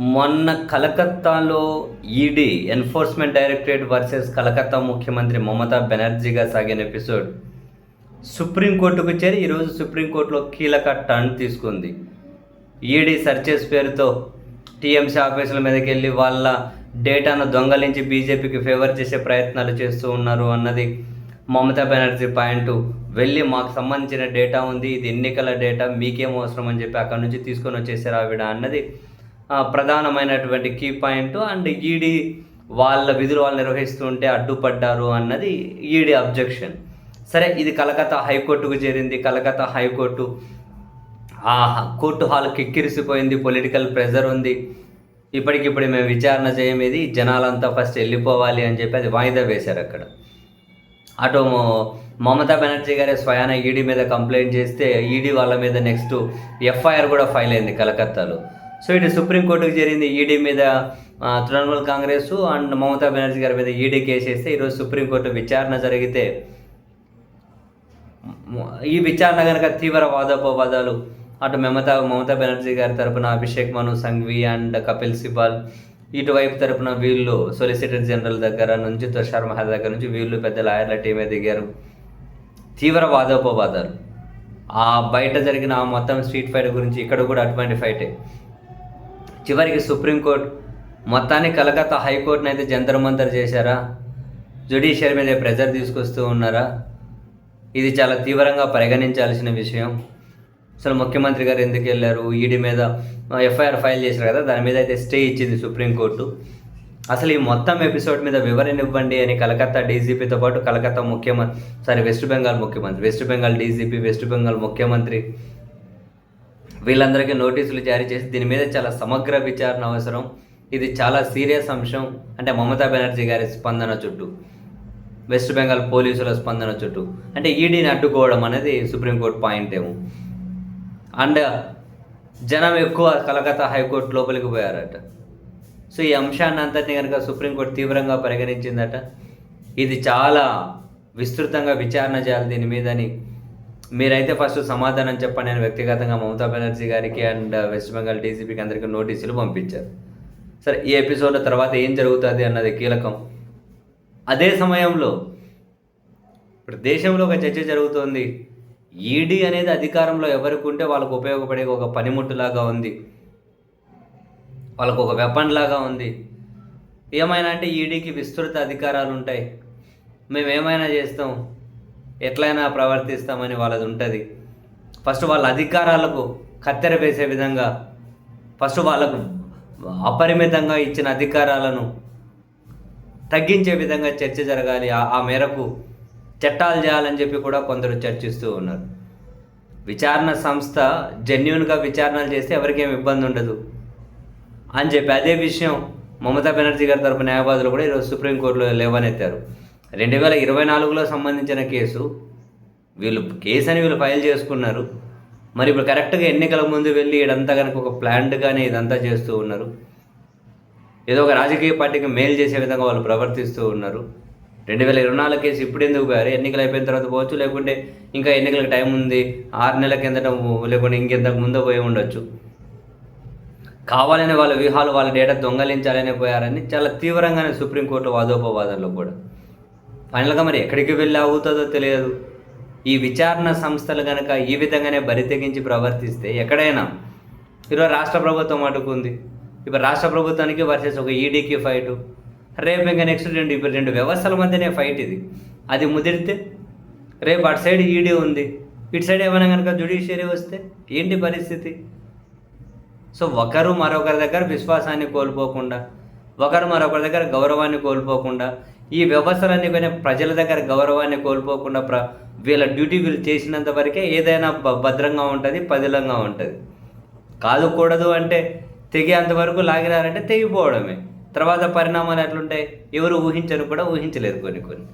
మొన్న కలకత్తాలో ED enforcement directorate versus Calcutta ముఖ్యమంత్రి మమతా బెనర్జీగా సాగిన ఎపిసోడ్. సుప్రీంకోర్టుకు చేరి ఈరోజు సుప్రీంకోర్టులో కీలక టర్న్ తీసుకుంది. ఈడీ సర్చెస్ పేరుతో టీఎంసీ ఆఫీసుల మీదకి వెళ్ళి వాళ్ళ డేటాను దొంగలించి బీజేపీకి ఫేవర్ చేసే ప్రయత్నాలు చేస్తూ ఉన్నారు అన్నది మమతా బెనర్జీ పాయింట్. వెళ్ళి మాకు సంబంధించిన డేటా ఉంది ఇది ఎన్నికల డేటా మీకేం అవసరం అని చెప్పి అక్కడ నుంచి తీసుకొని వచ్చేసారు ఆవిడ అన్నది ప్రధానమైనటువంటి కీ పాయింట్ అండ్ ఈడీ వాళ్ళ విధులు వాళ్ళు నిర్వహిస్తుంటే అడ్డుపడ్డారు అన్నది ఈడీ అబ్జెక్షన్ సరే ఇది కలకత్తా హైకోర్టుకు చేరింది. కలకత్తా హైకోర్టు ఆ కోర్టు హాల్ కిక్కిరిసిపోయింది. పొలిటికల్ ప్రెజర్ ఉంది. ఇప్పటికిప్పుడు మేము విచారణ చేయమేది జనాలంతా ఫస్ట్ వెళ్ళిపోవాలి అని చెప్పి అది వాయిదా వేశారు అక్కడ. అటు మమతా బెనర్జీ గారే స్వయాన ఈడీ మీద కంప్లైంట్ చేస్తే ఈడీ వాళ్ళ మీద నెక్స్ట్ ఎఫ్ఐఆర్ కూడా ఫైల్ అయింది కలకత్తాలో. సో ఇటు సుప్రీంకోర్టుకు జరిగింది ఈడీ మీద తృణమూల్ కాంగ్రెస్ అండ్ మమతా బెనర్జీ గారి మీద ఈడీ కేసు వేస్తే ఈరోజు సుప్రీంకోర్టు విచారణ జరిగితే ఈ విచారణ కనుక తీవ్ర వాదోపవాదాలు అటు మమతా మమతా బెనర్జీ గారి తరపున అభిషేక్ మను సంఘవి అండ్ కపిల్ సిబాల్ ఇటువైపు తరపున వీళ్ళు సొలిసిటర్ జనరల్ దగ్గర నుంచి తుషార్ మహల్ దగ్గర నుంచి వీళ్ళు పెద్ద లాయర్ల టీమే దిగారు. తీవ్ర వాదోపవాదాలు. ఆ బయట జరిగిన ఆ మొత్తం స్ట్రీట్ ఫైట్ గురించి ఇక్కడ కూడా అటువంటి ఫైటే. చివరికి సుప్రీంకోర్టు మొత్తానికి కలకత్తా హైకోర్టుని అయితే జంతర్ మంతర్ చేశారా? జ్యుడిషియరీ మీద ప్రెజర్ తీసుకొస్తూ ఉన్నారా? ఇది చాలా తీవ్రంగా పరిగణించాల్సిన విషయం. అసలు ముఖ్యమంత్రి గారు ఎందుకు వెళ్ళారు? ఈడీ మీద ఎఫ్ఐఆర్ ఫైల్ చేశారు కదా దాని మీద అయితే స్టే ఇచ్చింది సుప్రీంకోర్టు అసలు ఈ మొత్తం ఎపిసోడ్ మీద వివరణ ఇవ్వండి అని కలకత్తా డీజీపీతో పాటు కలకత్తా ముఖ్యమంత్రి సారీ వెస్ట్ బెంగాల్ ముఖ్యమంత్రి West Bengal DGP West Bengal ముఖ్యమంత్రి వీళ్ళందరికీ నోటీసులు జారీ చేసి దీని మీద చాలా సమగ్ర విచారణ అవసరం. ఇది చాలా సీరియస్ అంశం. అంటే మమతా బెనర్జీ గారి స్పందన చుట్టూ వెస్ట్ బెంగాల్ పోలీసుల స్పందన చుట్టూ. అంటే ఈడీని అడ్డుకోవడం అనేది సుప్రీంకోర్టు పాయింట్ ఏమో. అండ్ జనం ఎక్కువ కలకత్తా హైకోర్టు లోపలికి పోయారట. సో ఈ అంశాన్ని అంతటిని కనుక సుప్రీంకోర్టు తీవ్రంగా పరిగణించిందట. ఇది చాలా విస్తృతంగా విచారణ చేయాలి దీని మీదని మీరైతే ఫస్ట్ సమాధానం చెప్పండి నేను వ్యక్తిగతంగా మమతా బెనర్జీ గారికి అండ్ వెస్ట్ బెంగాల్ డీసీపీకి అందరికీ నోటీసులు పంపించారు. సరే ఈ ఎపిసోడ్ తర్వాత ఏం జరుగుతుంది అన్నది కీలకం. అదే సమయంలో ఇప్పుడు దేశంలో ఒక చర్చ జరుగుతోంది. ఈడీ అనేది అధికారంలో ఎవరికి ఉంటే వాళ్ళకు ఉపయోగపడే ఒక పనిముట్టులాగా ఉంది. వాళ్ళకు ఒక వెపన్ లాగా ఉంది. ఏమైనా అంటే ఈడీకి విస్తృత అధికారాలు ఉంటాయి మేము ఏమైనా చేస్తాం? ఎట్లయినా ప్రవర్తిస్తామని వాళ్ళది ఉంటుంది. ఫస్ట్ వాళ్ళ అధికారాలకు కత్తెర వేసే విధంగా ఫస్ట్ వాళ్ళకు అపరిమితంగా ఇచ్చిన అధికారాలను తగ్గించే విధంగా చర్చ జరగాలి. ఆ- ఆ మేరకు చట్టాలు చేయాలని చెప్పి కూడా కొందరు చర్చిస్తూ ఉన్నారు. విచారణ సంస్థ జెన్యున్గా విచారణలు చేస్తే ఎవరికేం ఇబ్బంది ఉండదు అని చెప్పి అదే విషయం మమతా బెనర్జీ గారి తరపు న్యాయవాదులు కూడా ఈరోజు సుప్రీంకోర్టులో లేవనెత్తారు. రెండు వేల ఇరవై నాలుగులో సంబంధించిన కేసు వీళ్ళు కేసు అని వీళ్ళు ఫైల్ చేసుకున్నారు. మరి ఇప్పుడు కరెక్ట్గా ఎన్నికల ముందు వెళ్ళి ఇదంతా కనుక ఒక ప్లాన్డ్గానే ఇదంతా చేస్తూ ఉన్నారు. ఏదో ఒక రాజకీయ పార్టీకి మేలు చేసే విధంగా వాళ్ళు ప్రవర్తిస్తూ ఉన్నారు. రెండు వేల ఇరవై నాలుగు కేసు ఇప్పుడు ఎందుకు పోయారు ఎన్నికలు అయిపోయిన తర్వాత పోవచ్చు లేకుంటే ఇంకా ఎన్నికలకు టైం ఉంది ఆరు నెలల కిందట లేకుంటే ఇంకెంతకు ముందో పోయి ఉండొచ్చు. కావాలని వాళ్ళ వ్యూహాలు వాళ్ళ డేటా దొంగలించాలనే పోయారని చాలా తీవ్రంగానే సుప్రీంకోర్టు వాదోపవాదంలో కూడా. ఫైనల్గా మరి ఎక్కడికి వెళ్ళి అవుతుందో తెలియదు. ఈ విచారణ సంస్థలు కనుక ఈ విధంగానే బరితెగించి ప్రవర్తిస్తే ఎక్కడైనా ఈరోజు రాష్ట్ర ప్రభుత్వం అడ్డుకుంది. ఇప్పుడు రాష్ట్ర ప్రభుత్వానికి వర్సెస్ ఒక ఈడీకి ఫైటు రేపు ఇంకా నెక్స్ట్ రెండు ఇప్పుడు రెండు వ్యవస్థల మధ్యనే ఫైట్ ఇది. అది ముదిరితే రేపు అటు సైడ్ ఈడీ ఉంది. ఇటు సైడ్ ఏమైనా కనుక జుడిషియరీ వస్తే ఏంటి పరిస్థితి? సో ఒకరు మరొకరి దగ్గర విశ్వాసాన్ని కోల్పోకుండా ఒకరు మరొకరి దగ్గర గౌరవాన్ని కోల్పోకుండా ఈ వ్యవస్థలన్నీ పైన ప్రజల దగ్గర గౌరవాన్ని కోల్పోకుండా ప్ర వీళ్ళ డ్యూటీ వీళ్ళు చేసినంత వరకే ఏదైనా భ- భద్రంగా ఉంటుంది పదిలంగా ఉంటుంది. కాదు కూడదు అంటే తెగేంత వరకు లాగినారంటే తెగిపోవడమే. తర్వాత పరిణామాలు ఎట్లుంటాయి? ఎవరు ఊహించను కూడా ఊహించలేదు కొన్ని కొన్ని.